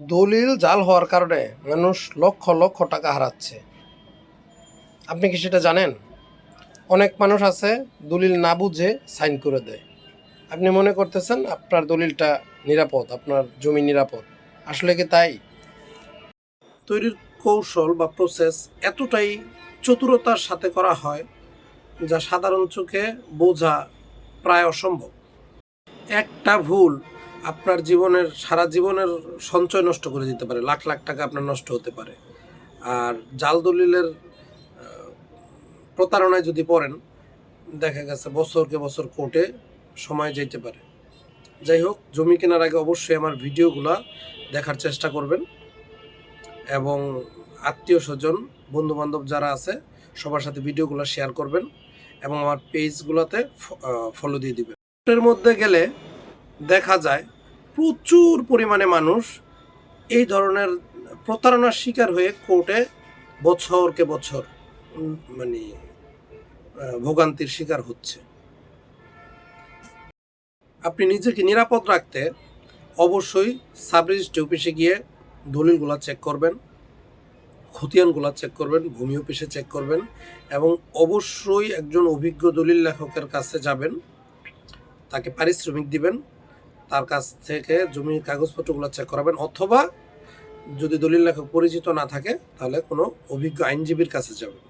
দলিল জাল হওয়ার কারণে মানুষ লক্ষ লক্ষ টাকা হারাচ্ছে। আপনি কি সেটা জানেন? অনেক মানুষ আছে, দলিল না বুঝে সাইন করে দেয়। আপনি মনে করতেছেন আপনার দলিলটা নিরাপদ, আপনার জমি নিরাপদ। আসলে কি তাই? তৈরির কৌশল বা প্রসেস এতটাই চতুরতার সাথে করা হয় যা সাধারণ চোখে বোঝা প্রায় অসম্ভব। একটা ভুল আপনার জীবনের, সারা জীবনের সঞ্চয় নষ্ট করে দিতে পারে। লাখ লাখ টাকা আপনার নষ্ট হতে পারে। আর জাল দলিলের প্রতারণায় যদি পড়েন, দেখা গেছে বছরকে বছর কোর্টে সময় যেতে পারে। যাই হোক, জমি কেনার আগে অবশ্যই আমার ভিডিওগুলো দেখার চেষ্টা করবেন। এবং আত্মীয় স্বজন বন্ধু বান্ধব যারা আছে, সবার সাথে ভিডিওগুলো শেয়ার করবেন এবং আমার পেজগুলোতে ফলো দিয়ে দিবেন। মধ্যে গেলে দেখা যায়, প্রচুর পরিমাণে মানুষ এই ধরনের প্রতারণার শিকার হয়ে কোর্টে বছরকে বছর মানে ভোগান্তির শিকার হচ্ছে। আপনি নিজেকে নিরাপদ রাখতে অবশ্যই সাব রেজিস্ট্রি অফিসে গিয়ে দলিলগুলো চেক করবেন, খতিয়ানগুলো চেক করবেন, ভূমি অফিসে চেক করবেন এবং অবশ্যই একজন অভিজ্ঞ দলিল লেখকের কাছে যাবেন, তাকে পারিশ্রমিক দিবেন তার কাছ থেকে জমির কাগজপত্রগুলো চেক করাবেন, অথবা যদি দলিল লেখক পরিচিত না থাকে, তাহলে কোনো অভিজ্ঞ আইনজীবীর কাছে যাবেন।